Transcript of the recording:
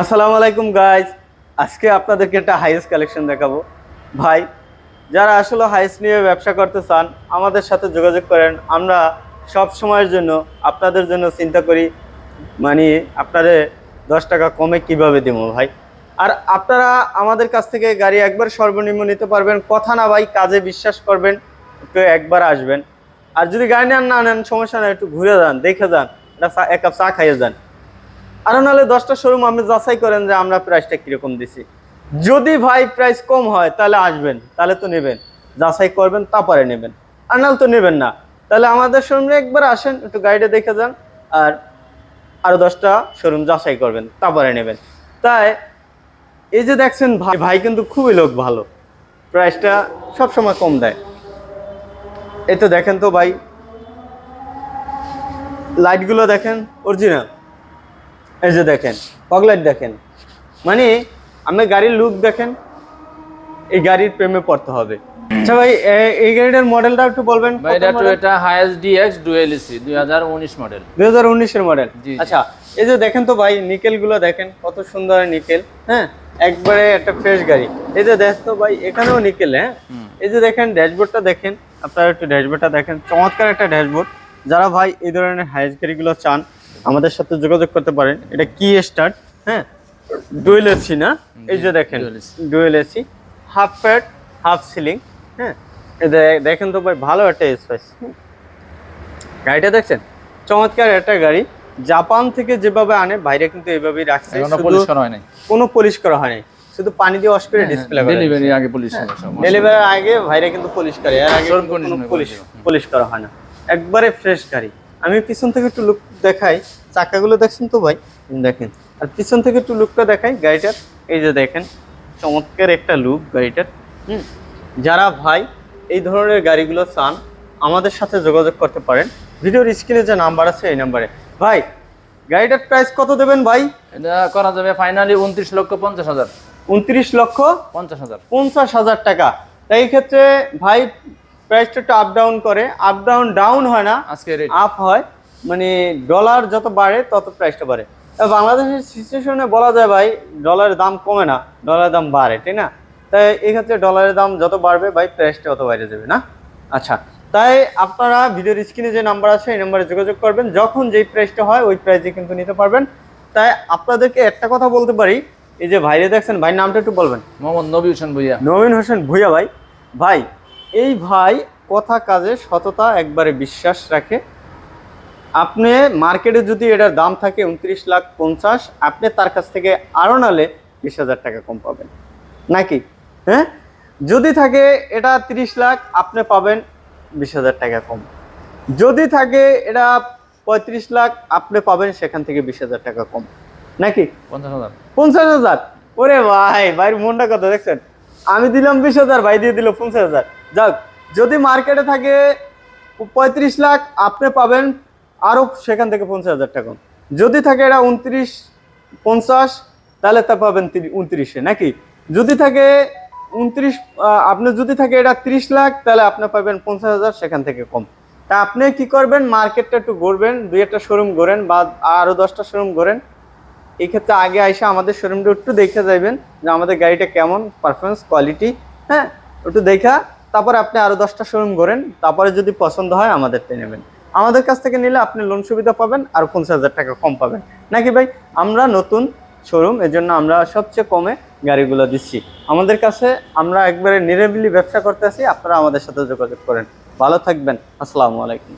আসসালামু আলাইকুম গাইজ আজকে আপনাদেরকে একটা হাইস কালেকশন দেখাবো। ভাই, যারা আসলে হাইস নিয়ে ব্যবসা করতে চান, আমাদের সাথে যোগাযোগ করেন। আমরা সব সময়ের জন্য আপনাদের জন্য চিন্তা করি মানে আপনাদের দশ টাকা কমে কীভাবে দেবো, ভাই? আর আপনারা আমাদের কাছ থেকে গাড়ি একবার সর্বনিম্ন নিতে পারবেন। কথা না, ভাই, কাজে বিশ্বাস করবেন, একটু একবার আসবেন। আর যদি গাড়ি নেন, না নেন, সমস্যা নেই, একটু ঘুরে যান, দেখে যান এক কাপ চা খাইয়ে যান। আর নাহলে দশটা শোরুম আপনি যাচাই করেন যে আমরা প্রাইসটা কীরকম দিছি। যদি ভাই প্রাইস কম হয়, তাহলে আসবেন, তাহলে তো নেবেন। যাচাই করবেন, তারপরে নেবেন। আর নাহলে তো নেবেন না। তাহলে আমাদের শোরুমে একবার আসেন, একটু গাড়িটা দেখে যান, আর আরও দশটা শোরুম যাচাই করবেন, তারপরে নেবেন। তাই এই যে দেখছেন ভাই ভাই কিন্তু খুবই লোক ভালো। প্রাইসটা সবসময় কম দেয়। এই তো দেখেন তো ভাই। লাইটগুলো দেখেন অরিজিনাল এই যে দেখেন ফগলাইট দেখেন। মানে আপনি গাড়ির লুক দেখেন এই গাড়ির প্রেমে পড়তে হবে। আচ্ছা ভাই এই গাড়িটার মডেলটা একটু বলবেন ভাই এটা Toyota Hiace DX dual AC দুই হাজার উনিশ মডেল দুই হাজার উনিশের মডেল। আচ্ছা এই যে দেখেন তো ভাই নিকেলগুলো দেখেন কত সুন্দর নিকেল হ্যাঁ? একবারে একটা ফ্রেশ গাড়ি। এই যে দেখ তো ভাই এখানেও নিকেল হ্যাঁ? এই যে দেখেন ড্যাশবোর্ডটা দেখেন আপনারা একটু ড্যাশবোর্ডটা দেখেন। চমৎকার একটা ড্যাশবোর্ড। যারা ভাই এই ধরনের হাইস গাড়িগুলো চান আমাদের সাথে যোগাযোগ করতে পারেন। এটা কি স্টার্ট হ্যাঁ? ডুয়েল এসি না? এই যে দেখেন dual AC half pad half ceiling হ্যাঁ? দেখেন তো ভাই ভালো একটা স্পেস গাড়িটা দেখছেন? চমৎকার একটা গাড়ি। জাপান থেকে যেভাবে আনে বাইরে কিন্তু এইভাবেই রাখছে। এখনও শুধু পলিশ করা হয় নাই কোনো পলিশ করা হয়নি। শুধু পানি দিয়ে ওয়াশ করে ডিসপ্লে করে ডেলিভারি আগে পলিশ সব আগে ভাইরা কিন্তু পলিশ করে। এর আগে পলিশ করা হয় না। একবারে ফ্রেশ গাড়ি। আমি পিছন থেকে একটু লুক দেখাই। চাকাগুলো দেখছেন তো ভাই? দেখেন। আর পিছন থেকে একটু লুকটা দেখাই গাড়িটার। এই যে দেখেন চমৎকার একটা লুক গাড়িটার। হুম যারা ভাই এই ধরনের গাড়িগুলো চান আমাদের সাথে যোগাযোগ করতে পারেন। ভিডিওর স্ক্রিনে যে নাম্বার আছে এই নাম্বারে ভাই গাড়িটার প্রাইস কত দেবেন ভাই? এটা করা যাবে ফাইনালি উনত্রিশ লক্ষ পঞ্চাশ হাজার। উনত্রিশ লক্ষ পঞ্চাশ হাজার। পঞ্চাশ হাজার টাকা। তাই এই ক্ষেত্রে ভাই প্রাইসটা একটু আপ ডাউন করে আপ ডাউন ডাউন হয় না আজকে আপ হয়। মানে ডলার যত বাড়ে তত প্রাইসটা বাড়ে। বাংলাদেশের সিচুয়েশনে বলা যায় ভাই ডলারের দাম কমে না ডলারের দাম বাড়ে ঠিক না? তাই এই ক্ষেত্রে ডলারের দাম যত বাড়বে ভাই প্রাইসটা তত বাইরে যাবে না? আচ্ছা তাই আপনারা ভিডিওর স্ক্রিনে যে নাম্বার আছে এই নাম্বারে যোগাযোগ করবেন। যখন যেই প্রাইসটা হয় ওই প্রাইসে কিন্তু নিতে পারবেন। তাই আপনাদেরকে একটা কথা বলতে পারি এই যে ভাইরে দেখছেন ভাই নামটা একটু বলবেন। মোহাম্মদ নবী হোসেন ভুইয়া। নবীন হোসেন ভুইয়া ভাই। ভাই এই ভাই কথা কাজে সততা একবারে বিশ্বাস রাখে। আপনি মার্কেটে যদি এটার দাম থাকে উনত্রিশ লাখ পঞ্চাশ আপনি তার কাছ থেকে আরও নালে বিশ হাজার টাকা কম পাবেন। নাকি? হ্যাঁ? যদি থাকে এটা তিরিশ লাখ আপনি পাবেন বিশ হাজার টাকা কম। যদি থাকে এটা পঁয়ত্রিশ লাখ আপনি পাবেন সেখান থেকে বিশ হাজার টাকা কম। নাকি? পঞ্চাশ হাজার। পঞ্চাশ হাজার? ওরে ভাই ভাইয়ের মনটা কথা দেখছেন? আমি দিলাম বিশ হাজার ভাই দিয়ে দিল পঞ্চাশ হাজার। যাক, যদি মার্কেটে থাকে পঁয়ত্রিশ লাখ, আপনি পাবেন আরও সেখান থেকে পঞ্চাশ হাজার টাকা। যদি থাকে এটা উনত্রিশ, পঞ্চাশ, তাহলে তা পাবেন তিরি- উনত্রিশে, নাকি? যদি থাকে উনত্রিশ আপনি যদি থাকে এটা ত্রিশ লাখ, তাহলে আপনি পাবেন পঞ্চাশ হাজার সেখান থেকে কম। তা আপনি কি করবেন? মার্কেটটা একটু ঘুরবেন, দুই একটা শোরুম ঘোরেন বা আরও দশটা শোরুম ঘোরেন। এই ক্ষেত্রে আগে আইসা আমাদের শোরুমটা একটু দেখে যাবেন যে আমাদের গাড়িটা কেমন পারফরমেন্স কোয়ালিটি হ্যাঁ? একটু দেখা। তারপরে আপনি আরও দশটা শোরুম করেন তারপরে যদি পছন্দ হয় আমাদেরটা নেবেন। আমাদের কাছ থেকে নিলে আপনি লোন সুবিধা পাবেন আর পঞ্চাশ হাজার টাকা কম পাবেন। নাকি ভাই, আমরা নতুন শোরুম এজন্য আমরা সবচেয়ে কমে গাড়িগুলো দিচ্ছি। আমাদের কাছে আমরা একবারে নিরেবিলি ব্যবসা করতে আসি আপনারা আমাদের সাথে যোগাযোগ করেন। ভালো থাকবেন, আসসালামু আলাইকুম।